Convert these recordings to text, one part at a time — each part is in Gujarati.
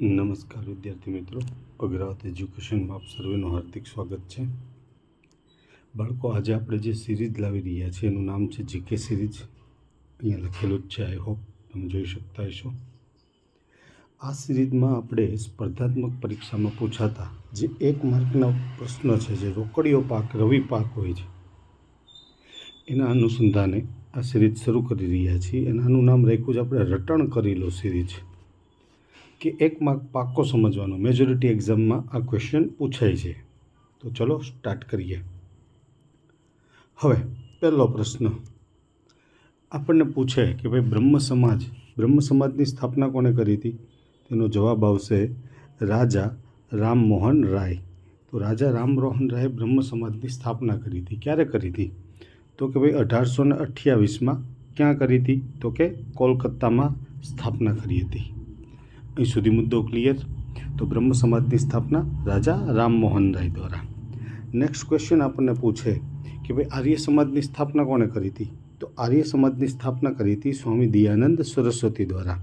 નમસ્કાર વિદ્યાર્થી મિત્રો. અગ્રવાત એજ્યુકેશનમાં આપ સર્વેનું હાર્દિક સ્વાગત છે. બાળકો, આજે આપણે જે સિરીઝ લાવી રહ્યા છીએ, એનું નામ છે જીકે સિરીઝ. અહીંયા લખેલું જ છે આઈ હોપ તમે જોઈ શકતા હશો. આ સિરીઝમાં આપણે સ્પર્ધાત્મક પરીક્ષામાં પૂછાતા જે એક માર્કના પ્રશ્ન છે, જે રોકડીયો પાક, રવિ પાક હોય છે, એના અનુસંધાને આ સિરીઝ શરૂ કરી રહ્યા છીએ. એનાનું નામ રાખ્યું છે આપણે રટણ કરી લો સિરીઝ. કે એક માર્ક પાક્કો સમજવાનો. મેજોરિટી એક્ઝામમાં આ ક્વેશ્ચન પૂછાય છે. તો ચલો સ્ટાર્ટ કરીએ. હવે પહેલો પ્રશ્ન. આપણને પૂછે કે ભાઈ બ્રહ્મ સમાજ, બ્રહ્મ સમાજની સ્થાપના કોણે કરી હતી? તેનો જવાબ આવશે રાજા રામમોહન રાય. તો રાજા રામમોહન રાય બ્રહ્મ સમાજની સ્થાપના કરી હતી. ક્યારે કરી હતી? તો કે ભાઈ અઢારસો ને અઠ્યાવીસમાં ક્યાં કરી હતી? તો કે કોલકાતામાં સ્થાપના કરી હતી. અહીં સુધી મુદ્દો ક્લિયર તો બ્રહ્મ સમાજની સ્થાપના રાજા રામમોહન રાય દ્વારા. નેક્સ્ટ ક્વેશ્ચન આપણને પૂછે કે ભાઈ આર્ય સમાજની સ્થાપના કોણે કરી હતી? તો આર્ય સમાજની સ્થાપના કરી હતી સ્વામી દયાનંદ સરસ્વતી દ્વારા.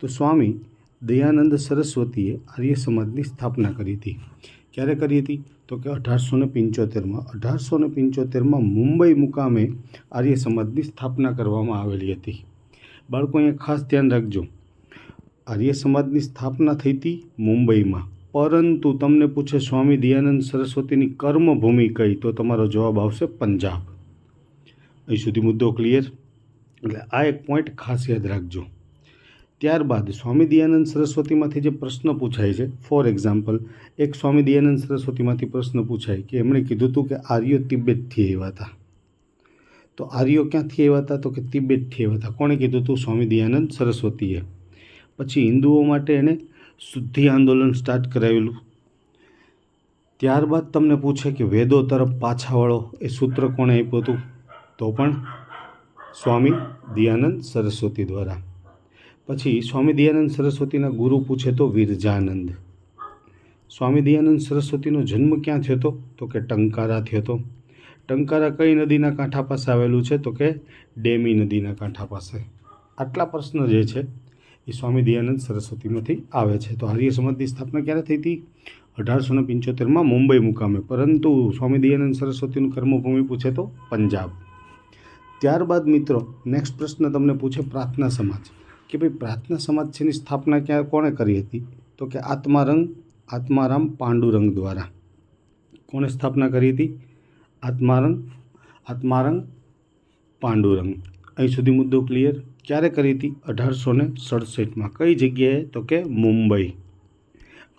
તો સ્વામી દયાનંદ સરસ્વતીએ આર્ય સમાજની સ્થાપના કરી હતી. ક્યારે કરી હતી? તો કે અઢારસો ને પંચોતેરમાં. અઢારસો ને પંચોતેરમાં મુંબઈ મુકામે આર્ય સમાજની સ્થાપના કરવામાં આવેલી હતી. બાળકો, અહીંયા ખાસ ધ્યાન રાખજો. આર્ય સમાજની સ્થાપના થઈ હતી મુંબઈમાં. પરંતુ તમને પૂછે, સ્વામી દયાનંદ સરસ્વતીની કર્મભૂમિ કઈ? તો તમારો જવાબ આવશે પંજાબ. અહીં સુધી મુદ્દો ક્લિયર એટલે આ એક પોઈન્ટ ખાસ યાદ રાખજો. ત્યારબાદ સ્વામી દયાનંદ સરસ્વતીમાંથી જે પ્રશ્ન પૂછાય છે ફોર એક્ઝામ્પલ એક સ્વામી દયાનંદ સરસ્વતીમાંથી પ્રશ્ન પૂછાય કે એમણે કીધું હતું કે આર્યો તિબેટથી આવ્યા હતા. તો આર્યો ક્યાંથી આવ્યા હતા? તો કે તિબેટથી આવ્યા હતા. કોણે કીધું હતું સ્વામી દયાનંદ સરસ્વતીએ. પછી હિન્દુઓ માટે એણે શુદ્ધિ આંદોલન સ્ટાર્ટ કરાવેલું. ત્યારબાદ તમને પૂછે કે વેદો તરફ પાછા વળો એ સૂત્ર કોણે આપ્યું હતું? તો પણ સ્વામી દયાનંદ સરસ્વતી દ્વારા. પછી સ્વામી દયાનંદ સરસ્વતીના ગુરુ પૂછે તો વિરજાનંદ. સ્વામી દયાનંદ સરસ્વતીનો જન્મ ક્યાં થયો હતો? તો કે ટંકારા થયો હતો. ટંકારા કઈ નદીના કાંઠા પાસે આવેલું છે? તો કે ડેમી નદીના કાંઠા પાસે. આટલા પ્રશ્ન જે છે એ સ્વામી દયાનંદ સરસ્વતીમાંથી આવે છે. તો આર્ય સમાજની સ્થાપના ક્યારે થઈ હતી? અઢારસો ને પંચોતેરમાં મુંબઈ મુકામે. પરંતુ સ્વામી દયાનંદ સરસ્વતીનું કર્મભૂમિ પૂછે તો પંજાબ. ત્યારબાદ મિત્રો નેક્સ્ટ પ્રશ્ન તમને પૂછે પ્રાર્થના સમાજ. કે ભાઈ, પ્રાર્થના સમાજ છેની સ્થાપના ક્યાં, કોણે કરી હતી? તો કે આત્મારંગ, આત્મારામ પાંડુરંગ દ્વારા. કોણે સ્થાપના કરી હતી? આત્મારંગ આત્મારંગ, પાંડુરંગ. અહીં સુધી મુદ્દો ક્લિયર ક્યારે કરી હતી? અઢારસો ને સડસઠમાં. કઈ જગ્યાએ? તો કે મુંબઈ.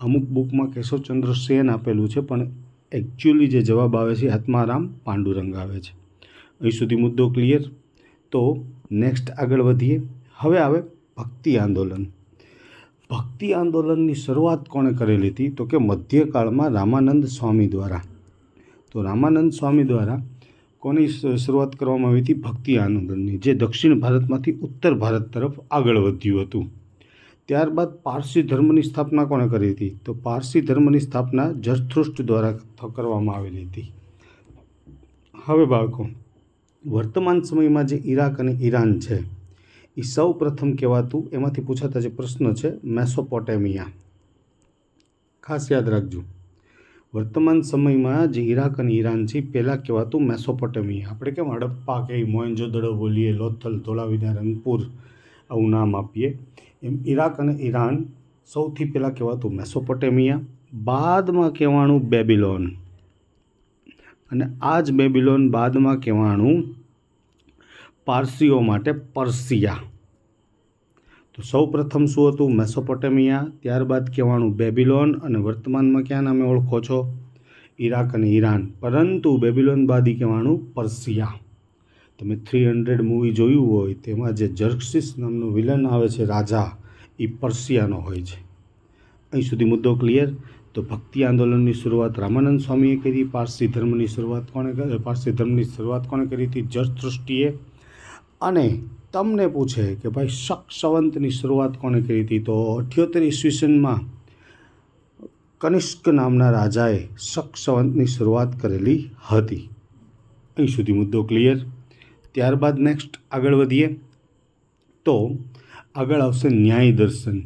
અમુક બુકમાં કેશવચંદ્ર સેન આપેલું છે, પણ એકચ્યુઅલી જે જવાબ આવે છે આત્મારામ પાંડુરંગ આવે છે. અહીં સુધી મુદ્દો ક્લિયર તો નેક્સ્ટ આગળ વધીએ. હવે આવે ભક્તિ આંદોલન. ભક્તિ આંદોલનની શરૂઆત કોણે કરેલી હતી? તો કે મધ્યકાળમાં રામાનંદ સ્વામી દ્વારા. તો રામાનંદ સ્વામી દ્વારા કોની શરૂઆત કરવામાં આવી હતી? ભક્તિ આંદોલનની જે દક્ષિણ ભારતમાંથી ઉત્તર ભારત તરફ આગળ વધ્યું હતું. ત્યારબાદ પારસી ધર્મની સ્થાપના કોણે કરી હતી? તો પારસી ધર્મની સ્થાપના જરથૃષ્ટ દ્વારા કરવામાં આવેલી હતી. હવે બાળકો, વર્તમાન સમયમાં જે ઈરાક અને ઈરાન છે એ સૌ પ્રથમ કહેવાતું, એમાંથી પૂછાતા જે પ્રશ્ન છે, મેસોપોટેમિયા. ખાસ યાદ રાખજો. વર્તમાન સમયમાં જે ઈરાક અને ઈરાન છે પહેલાં કહેવાતું મેસોપોટેમિયા. આપણે કેમ હડપ્પા કે મોહેન્જોદડો બોલીએ, લોથલ ધોળાવીના રંગપુર, આવું નામ આપીએ. એમ ઈરાક અને ઈરાન સૌથી પહેલાં કહેવાતું મેસોપોટેમિયા, બાદમાં કહેવાનું બેબિલોન. અને આ જ બેબિલોન બાદમાં કહેવાનું પારસીઓ માટે પર્સિયા. તો સૌ પ્રથમ શું હતું? મેસોપોટેમિયા, ત્યારબાદ કહેવાનું બેબિલોન અને વર્તમાનમાં ક્યાં નામે ઓળખો છો? ઈરાક અને ઈરાન. પરંતુ બેબિલોન બાદ કહેવાનું પર્સિયા. તમે થ્રી હંડ્રેડ મૂવી જોયું હોય, તેમાં જે જર્કસિસ નામનું વિલન આવે છે રાજા એ પર્સિયાનો હોય છે. અહીં સુધી મુદ્દો ક્લિયર તો ભક્તિ આંદોલનની શરૂઆત રામાનંદ સ્વામીએ કરી, પારસી ધર્મની શરૂઆત કોણે પારસી ધર્મની શરૂઆત કોણે કરી હતી? જરથૃષ્ટિએ અને તમને પૂછે કે ભાઈ શક સંવંતની શરૂઆત કોણે કરી હતી? તો અઠ્યોતેર ઈસવીસનમાં કનિષ્ક નામના રાજાએ શક સંવંતની શરૂઆત કરેલી હતી. અહીં સુધી મુદ્દો ક્લિયર ત્યારબાદ નેક્સ્ટ આગળ વધીએ. તો આગળ આવશે ન્યાય દર્શન.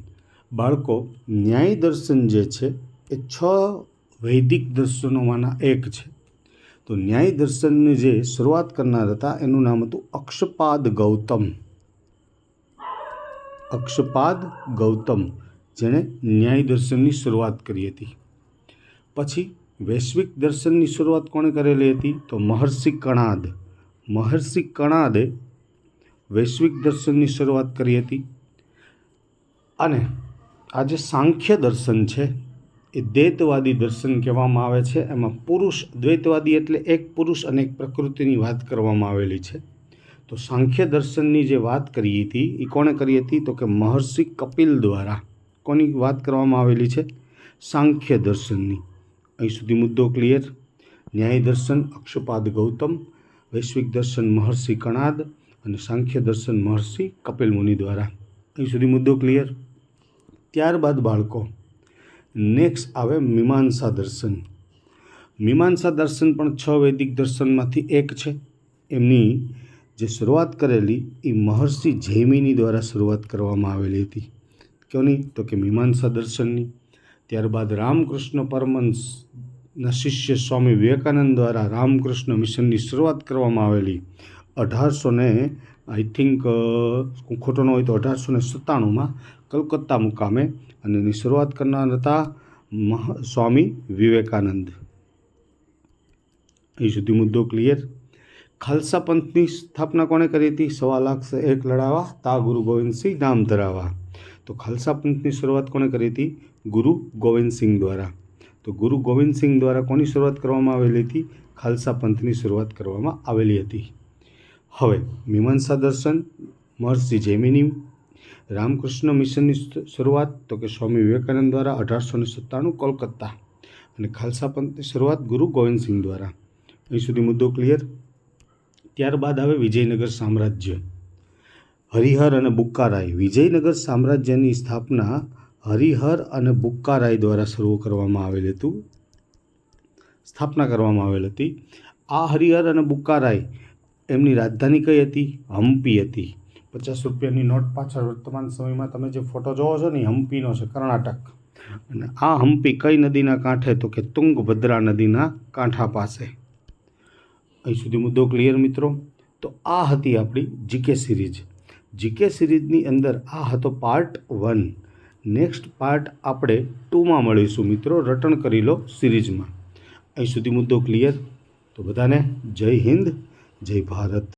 બાળકો, ન્યાય દર્શન જે છે એ છ વૈદિક દર્શનોમાંના એક છે. તો ન્યાય દર્શનની જે શરૂઆત કરનાર હતા, એનું નામ હતું અક્ષપાદ ગૌતમ. અક્ષપાદ ગૌતમ, જેણે ન્યાય દર્શનની શરૂઆત કરી હતી. પછી વૈશ્વિક દર્શનની શરૂઆત કોણે કરેલી હતી? તો મહર્ષિ કણાદ. મહર્ષિ કણાદે વૈશ્વિક દર્શનની શરૂઆત કરી હતી. અને આ જે સાંખ્ય દર્શન છે એ દ્વૈતવાદી દર્શન કહેવામાં આવે છે. એમાં પુરુષ દ્વૈતવાદી એટલે એક પુરુષ અને એક પ્રકૃતિની વાત કરવામાં આવેલી છે. તો સાંખ્ય દર્શનની જે વાત કરી હતી એ કોણે કરી હતી? તો કે મહર્ષિ કપિલ દ્વારા કોની વાત કરવામાં આવેલી છે? સાંખ્ય દર્શનની. અહીં સુધી મુદ્દો ક્લિયર. ન્યાય દર્શન, અક્ષપાદ ગૌતમ, વૈશ્વિક દર્શન મહર્ષિ કણાદ અને સાંખ્ય દર્શન મહર્ષિ કપિલ મુનિ દ્વારા. અહીં સુધી મુદ્દો ક્લિયર. ત્યારબાદ બાળકો નેક્સ્ટ આવે મીમાંસા દર્શન. મીમાંસા દર્શન પણ છ વૈદિક દર્શનમાંથી એક છે. એમની જે શરૂઆત કરેલી એ મહર્ષિ જૈમિની દ્વારા શરૂઆત કરવામાં આવેલી હતી. કોની તો કે મીમાંસા દર્શનની. ત્યારબાદ રામકૃષ્ણ પરમંશના શિષ્ય સ્વામી વિવેકાનંદ દ્વારા રામકૃષ્ણ મિશનની શરૂઆત કરવામાં આવેલી અઢારસો ને આઈ થિંક ખોટો ન હોય તો અઢારસો ને સત્તાણુંમાં કલકત્તા મુકામે અને એની શરૂઆત કરનાર હતા સ્વામી વિવેકાનંદ. અહીં સુધી મુદ્દો ક્લિયર ખાલસા પંથની સ્થાપના કોણે કરી હતી? સવા લાખ એક લડાવા, તા ગુરુ ગોવિંદસિંહ નામ ધરાવા તો ખાલસા પંથની શરૂઆત કોણે કરી હતી? ગુરુ ગોવિંદસિંહ દ્વારા. તો ગુરુ ગોવિંદસિંહ દ્વારા કોની શરૂઆત કરવામાં આવેલી હતી? ખાલસા પંથની શરૂઆત કરવામાં આવેલી હતી. હવે, મીમાંસા દર્શન, મહર્ષિ જૈમિની રામકૃષ્ણ મિશનની શરૂઆત તો કે સ્વામી વિવેકાનંદ દ્વારા અઢારસો ને સત્તાણું કોલકાતા અને ખાલસા પંથની શરૂઆત ગુરુ ગોવિંદસિંહ દ્વારા. અહીં સુધી મુદ્દો ક્લિયર ત્યારબાદ આવે વિજયનગર સામ્રાજ્ય. હરિહર અને બુક્કારાય. વિજયનગર સામ્રાજ્યની સ્થાપના હરિહર અને બુક્કારાય દ્વારા શરૂ કરવામાં આવેલ હતું. સ્થાપના કરવામાં આવેલ હતી. આ હરિહર અને બુક્કારાય એમની રાજધાની કઈ હતી? હમ્પી હતી. પચાસ રૂપિયાની નોટ પાછળ વર્તમાન સમયમાં તમે જે ફોટો જોવો છો ને, એ હમ્પીનો છે, કર્ણાટક. અને આ હમ્પી કઈ નદીના કાંઠે? તો કે તુંગભદ્રા નદીના કાંઠા પાસે. અહીં સુધી મુદ્દો ક્લિયર મિત્રો? તો આ હતી આપણી જીકે સિરીઝ જીકે સિરીઝની અંદર આ હતો પાર્ટ વન નેક્સ્ટ પાર્ટ આપણે ટુમાં મળીશું મિત્રો રટણ કરી લો સિરીઝમાં અહીં સુધી મુદ્દો ક્લિયર તો બધાને જય હિન્દ, જય ભારત.